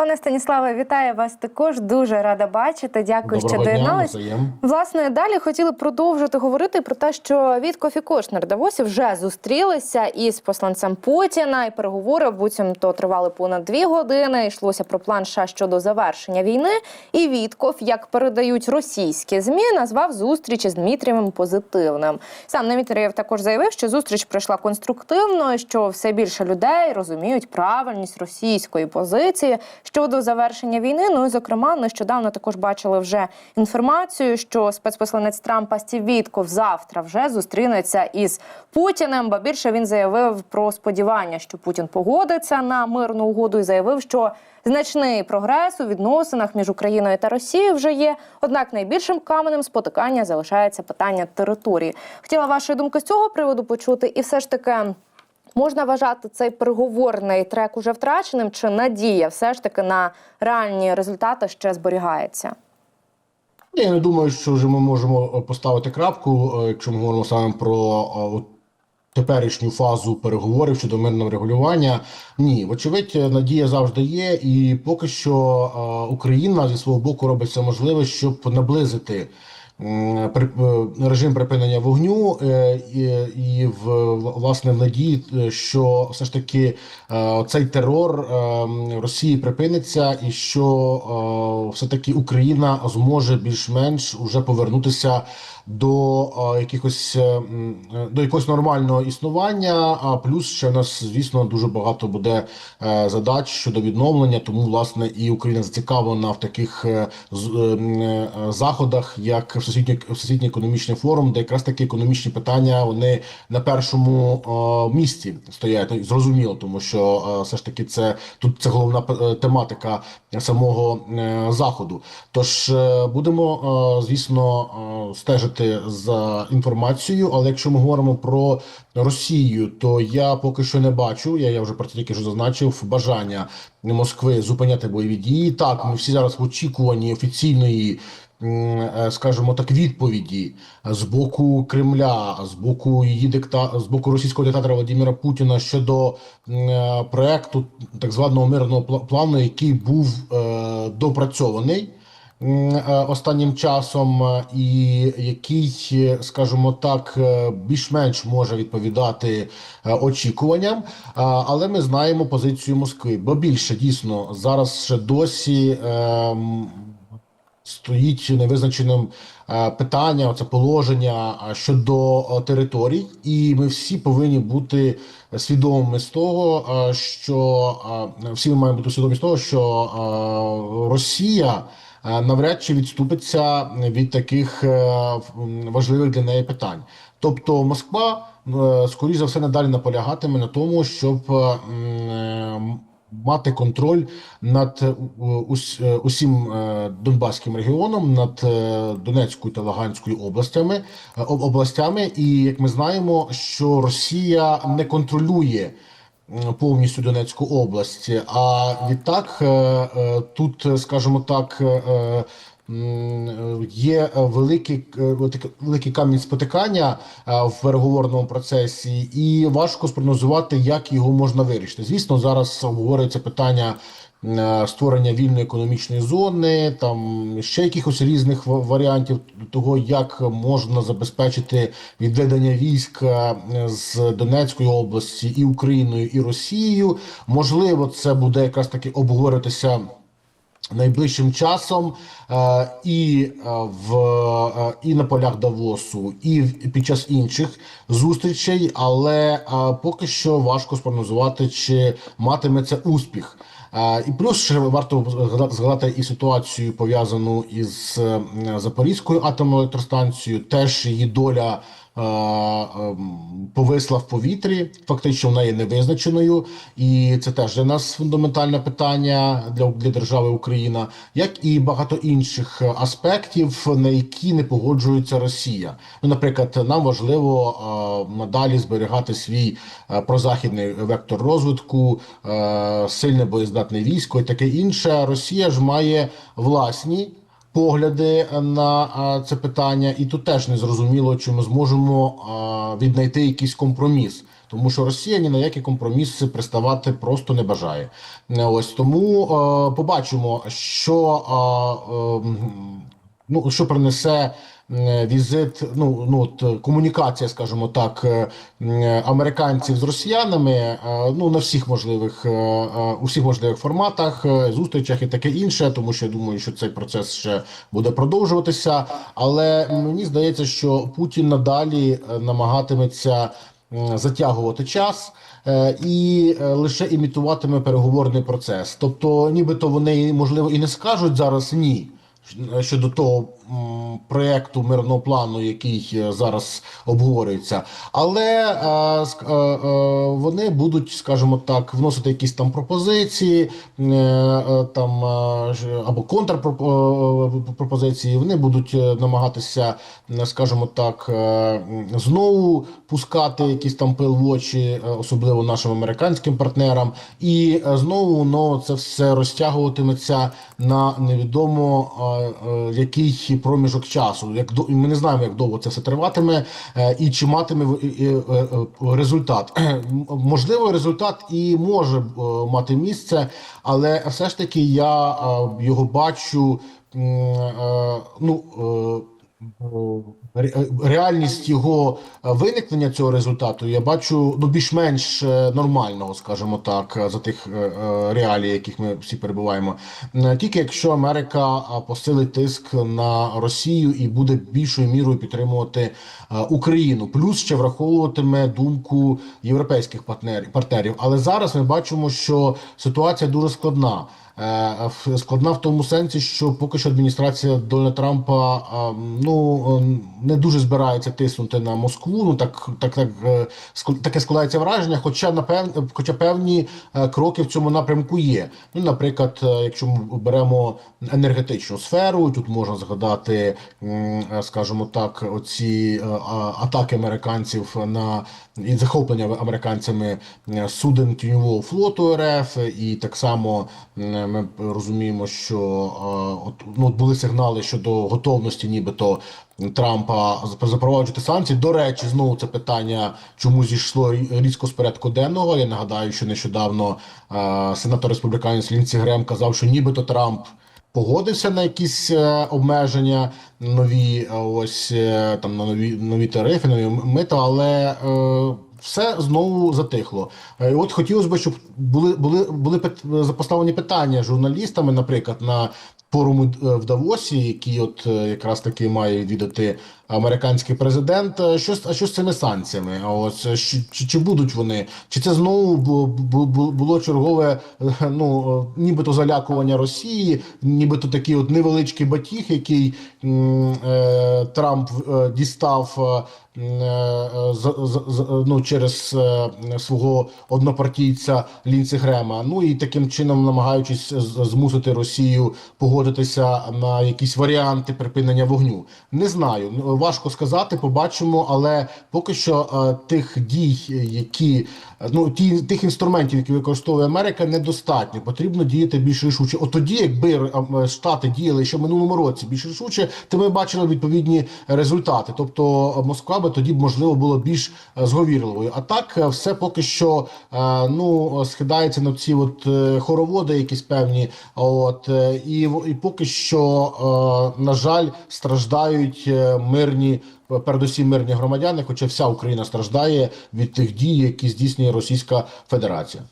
Пане Станіславе, вітаю вас також. Дуже рада бачити. Дякую, Доброго що навзаєм. Власне, далі хотіли продовжити говорити про те, що Віткоф і Кошнер Давосі вже зустрілися із посланцем Путіна, і переговори буцімто тривали понад дві години. Йшлося про план США щодо завершення війни. І Вітков, як передають російські змі, назвав зустріч із Дмитрієм позитивним. Сам Дмитрієв також заявив, що зустріч пройшла конструктивно, що все більше людей розуміють правильність російської позиції щодо завершення війни. Ну і зокрема, нещодавно також бачили вже інформацію, що спецпосланець Трампа Стів Вітков завтра вже зустрінеться із Путіним. Ба більше він заявив про сподівання, що Путін погодиться на мирну угоду, і заявив, що значний прогрес у відносинах між Україною та Росією вже є. Однак найбільшим каменем спотикання залишається питання території. Хотіла вашої думки з цього приводу почути, і все ж таки. Можна вважати цей переговорний трек уже втраченим, чи надія все ж таки на реальні результати ще зберігається? Я не думаю, що вже ми можемо е, поставити крапку, е, якщо ми говоримо саме про е, теперішню фазу переговорів щодо мирного регулювання. Ні, вочевидь, надія завжди є, і поки що Україна зі свого боку робить все можливе, щоб наблизити. При- е, Режим припинення вогню е, і, в власне в надії, е, що все ж таки е, цей терор е, Росії припиниться, і що е, все таки Україна зможе більш-менш уже повернутися до якихось е, до якогось нормального існування. А плюс ще в нас, звісно, дуже багато буде е, задач щодо відновлення. Тому власне і Україна зацікавлена в таких е, заходах, як всесвітній всесвітній економічний форум, де якраз такі економічні питання вони на першому місці стоять. Зрозуміло, тому що все ж таки це тут це головна тематика самого заходу. Тож будемо, звісно, е, стежити за інформацією. Але якщо ми говоримо про Росію, то я поки що не бачу. Я, я вже про це тільки що зазначив бажання Москви зупиняти бойові дії. Так, ми всі зараз в очікуванні офіційної. е, Скажімо так, відповіді з боку Кремля, з боку її дикта з боку російського диктатора Владимира Путіна щодо е, проекту так званого мирного плану, який був е, допрацьований останнім часом, е, і який, е, скажімо так, е, більш-менш може відповідати е, очікуванням. Е, Але ми знаємо позицію Москви, бо більше дійсно зараз ще досі. е, Стоїть невизначеним е, питання, оце положення е, щодо е, територій, і ми всі повинні бути свідомими з того, е, що е, всі ми маємо бути свідомі з того, що е, Росія е, навряд чи відступиться від таких е, важливих для неї питань. Тобто Москва, е, скоріш за все, надалі наполягатиме на тому, щоб е, е, мати контроль над е, ус- е, усім е, Донбаським регіоном, над е, Донецькою та Луганською областями е, областями. І як ми знаємо, що Росія не контролює. Повністю Донецьку область, а відтак е, е, тут, скажімо так, е, є великий, великий- камінь спотикання в переговорному процесі, і важко спрогнозувати, як його можна вирішити. Звісно, зараз обговорюється питання створення вільної економічної зони, там ще якихось різних варіантів того, як можна забезпечити відведення військ е, з Донецької області і Україною, і Росією. Можливо, це буде якраз таки обговорюватися найближчим часом е, і е, в е, і на полях Давосу, і під час інших зустрічей, але поки що важко спрогнозувати, чи матиме це успіх. І плюс ще варто згадати- і ситуацію пов'язану із Запорізькою атомною електростанцією. Теж її доля повисла в повітрі. Фактично вона є невизначеною, і це теж для нас фундаментальне питання для, для держави Україна, як і багато інших аспектів, на які не погоджується Росія. Ну, наприклад, нам важливо е, надалі зберігати свій е, прозахідний вектор розвитку, е, сильне боєздатне військо і таке інше. Росія ж має власні погляди на це питання, і тут теж не зрозуміло, чи ми зможемо віднайти якийсь компроміс. тому що Росія ні на які компроміси приставати просто не бажає. Е, Ось тому е, побачимо, що, е, е, ну, що принесе. М, Візит, ну ну от е, комунікація, скажімо так, е, американців з росіянами, е, ну на всіх можливих е, е, у всіх можливих форматах, е, зустрічах і таке інше, тому що я думаю, що цей процес ще буде продовжуватися. Але мені здається, що Путін надалі е, намагатиметься затягувати час. е, І е, лише імітуватиме переговорний процес. Тобто, нібито вони можливо і не скажуть зараз ні щодо того м, проекту мирного плану, який е, зараз обговорюється, але е, е, вони будуть, скажімо так, вносити якісь там пропозиції, там або контрпропозиції. Вони будуть намагатися, скажімо так, знову пускати якісь там пил в очі, особливо нашим американським партнерам, і знову ну, це все розтягуватиметься на невідомо який проміжок часу. Як і ми не знаємо, як довго це все триватиме, е, і чи матиме е, е, результат. Можливо, результат і може мати місце, але все ж таки я його бачу. Ну реальність його е, виникнення цього результату я бачу ну більш-менш е, нормального, скажімо так, е, за тих реалій, яких ми всі перебуваємо. Тільки якщо Америка посилить тиск на Росію і буде більшою мірою підтримувати Україну, плюс ще враховуватиме думку європейських партнерів. Але зараз ми бачимо, що ситуація дуже складна. Складна в тому сенсі, що поки що адміністрація Дональда Трампа е, ну е, не дуже збирається тиснути на Москву. Ну так так так е, таке складається враження. Хоча напевне, хоча певні е, кроки в цьому напрямку є. Ну, наприклад, якщо ми беремо енергетичну сферу, тут можна згадати, скажімо так, оці атаки американців на і захоплення американцями суден тіньового флоту РФ, і так само ми розуміємо, що от ну були сигнали щодо готовності, нібито Трампа запроваджувати санкції. До речі, знову це питання, чому зійшло різко з порядку денного. Я нагадаю, що нещодавно е, сенатор республіканець Лінсі Грем казав, що нібито Трамп. Погодився на якісь е, обмеження нові, е, ось е, там на нові нові тарифи, нові мита, але е, все знову затихло. І от хотілося б, щоб були були були поставлені питання журналістами, наприклад, на форуму е, в Давосі, який от е, якраз таки має відвідати американський президент. Е, Що а що з цими санкціями? Ось чи, чи, будуть вони? Чи це знову бу- бу- бу- було чергове, ну нібито залякування Росії, нібито такий от невеличкий батіг, який е, Трамп е, дістав. Е, ну, через е, свого однопартійця Лінці Грема. Ну і таким чином намагаючись змусити Росію погодитися на якісь варіанти припинення вогню. Не знаю, ну, важко сказати, побачимо, але поки що е, тих дій, які ну ті тих інструментів, які використовує Америка, недостатньо. Потрібно діяти більш рішуче. От тоді, якби Штати діяли ще в минулому році більш рішуче, то ми бачили відповідні результати. Тобто Москва би тоді б можливо було більш е, зговірливою. А так е, все поки що е, ну схидається на ці от хороводи, якісь певні. От і і поки що, на жаль, страждають мирні. Передусім мирні громадяни, хоча вся Україна страждає від тих дій, які здійснює Російська Федерація.